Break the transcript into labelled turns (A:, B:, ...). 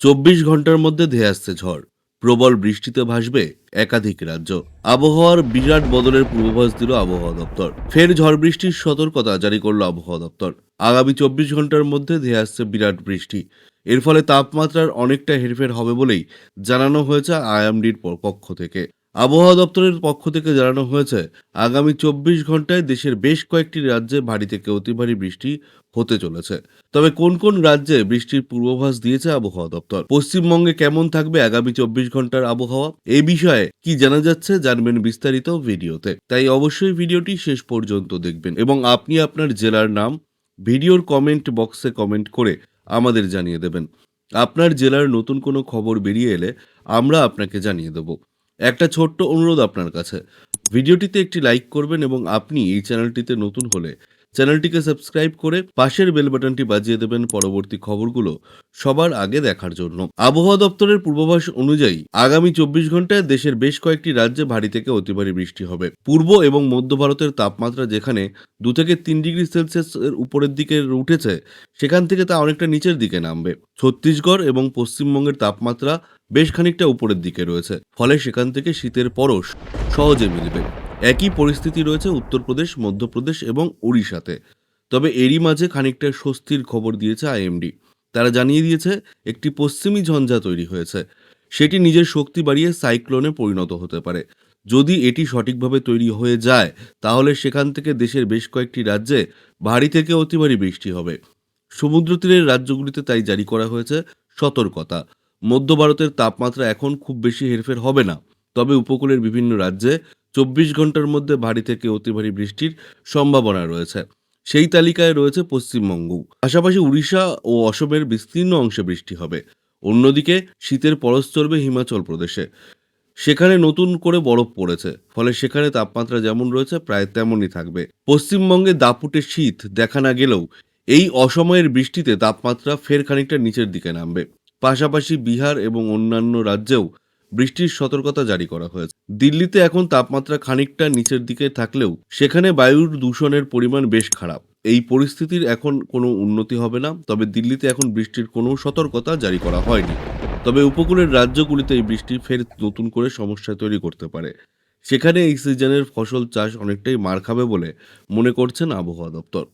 A: চব্বিশ ঘণ্টার মধ্যে ধেয়ে আসছে ঝড়। প্রবল বৃষ্টিতে ভাসবে একাধিক রাজ্য। আবহাওয়ার বিরাট বদলের পূর্বাভাস দিল আবহাওয়া দপ্তর। ফের ঝড় বৃষ্টির সতর্কতা জারি করল আবহাওয়া দপ্তর। আগামী চব্বিশ ঘণ্টার মধ্যে ধেয়ে আসছে বিরাট বৃষ্টি। এর ফলে তাপমাত্রার অনেকটা হেরফের হবে বলেই জানানো হয়েছে আইএমডির পক্ষ থেকে। আবহাওয়া দপ্তরের পক্ষ থেকে জানানো হয়েছে, আগামী চব্বিশ ঘন্টায় দেশের বেশ কয়েকটি রাজ্যে ভারী থেকে অতি ভারী বৃষ্টি হতে চলেছে। তবে কোন কোন রাজ্যে বৃষ্টির পূর্বাভাস দিয়েছে আবহাওয়া দপ্তর? পশ্চিমবঙ্গে কেমন থাকবে আগামী চব্বিশ ঘণ্টার আবহাওয়া? এই বিষয়ে কি জানা যাচ্ছে জানবেন বিস্তারিত ভিডিওতে। তাই অবশ্যই ভিডিওটি শেষ পর্যন্ত দেখবেন এবং আপনি আপনার জেলার নাম ভিডিওর কমেন্ট বক্সে কমেন্ট করে আমাদের জানিয়ে দেবেন। আপনার জেলার নতুন কোনো খবর বেরিয়ে এলে আমরা আপনাকে জানিয়ে দেব। একটা ছোট্ট অনুরোধ আপনার কাছে। ভিডিওটিতে একটি লাইক করবেন এবং আপনি এই চ্যানেলটিতে নতুন হলে চ্যানেলটিকে সাবস্ক্রাইব করে পাশের বেল বাটনটি বাজিয়ে দেবেন পরবর্তী খবরগুলো সবার আগে দেখার জন্য। আবহাওয়া দপ্তরের পূর্বাভাস অনুযায়ী আগামী চব্বিশ ঘন্টায় দেশের বেশ কয়েকটি রাজ্যে ভারী থেকে অতি ভারী বৃষ্টি হবে। পূর্ব এবং মধ্য ভারতের তাপমাত্রা যেখানে দু থেকে তিন ডিগ্রি সেলসিয়াস এর উপরের দিকে উঠেছে, সেখান থেকে তা অনেকটা নিচের দিকে নামবে। ছত্তিশগড় এবং পশ্চিমবঙ্গের তাপমাত্রা বেশ খানিকটা উপরের দিকে রয়েছে, ফলে সেখান থেকে শীতের পরশ সহজে মিলবে। একই পরিস্থিতি রয়েছে উত্তরপ্রদেশ, মধ্যপ্রদেশ এবং ওড়িশাতে। তবে এরই মাঝে খানিকটা স্বস্তির খবর দিয়েছে আইএমডি। তারা জানিয়ে দিয়েছে, একটি পশ্চিমী ঝঞ্ঝা তৈরি হয়েছে। সেটি নিজের শক্তি বাড়িয়ে সাইক্লোনে পরিণত হতে পারে। যদি এটি সঠিকভাবে তৈরি হয়ে যায়, তাহলে সেখান থেকে দেশের বেশ কয়েকটি রাজ্যে ভারী থেকে অতি ভারী বৃষ্টি হবে। সমুদ্র তীরের রাজ্যগুলিতে তাই জারি করা হয়েছে সতর্কতা। মধ্য ভারতের তাপমাত্রা এখন খুব বেশি হেরফের হবে না। তবে উপকূলের বিভিন্ন রাজ্যে চব্বিশ ঘণ্টার মধ্যে ভারী থেকে অতি ভারী বৃষ্টির সম্ভাবনা রয়েছে। সেই তালিকায় রয়েছে পশ্চিমবঙ্গ। পাশাপাশি উড়িষ্যা ও অসমের বিস্তীর্ণ অংশে বৃষ্টি হবে। অন্যদিকে শীতের পরশ চলবে হিমাচল প্রদেশে। সেখানে নতুন করে বরফ পড়েছে, ফলে সেখানে তাপমাত্রা যেমন রয়েছে, প্রায় তেমনই থাকবে। পশ্চিমবঙ্গে দাপুটে শীত দেখা না গেলেও এই অসময়ের বৃষ্টিতে তাপমাত্রা ফের খানিকটা নিচের দিকে নামবে। পাশাপাশি বিহার এবং অন্যান্য রাজ্যেও বৃষ্টির সতর্কতা জারি করা হয়েছে। দিল্লিতে এখন তাপমাত্রা খানিকটা নিচের দিকে থাকলেও সেখানে বায়ুর দূষণের পরিমাণ বেশ খারাপ। এই পরিস্থিতির এখন কোনো উন্নতি হবে না, তবে দিল্লিতে এখন বৃষ্টির কোনো সতর্কতা জারি করা হয়নি। তবে উপকূলের রাজ্যগুলিতে এই বৃষ্টি ফের নতুন করে সমস্যা তৈরি করতে পারে। সেখানে এই সিজনের ফসল চাষ অনেকটাই মার খাবে বলে মনে করছেন আবহাওয়া দপ্তর।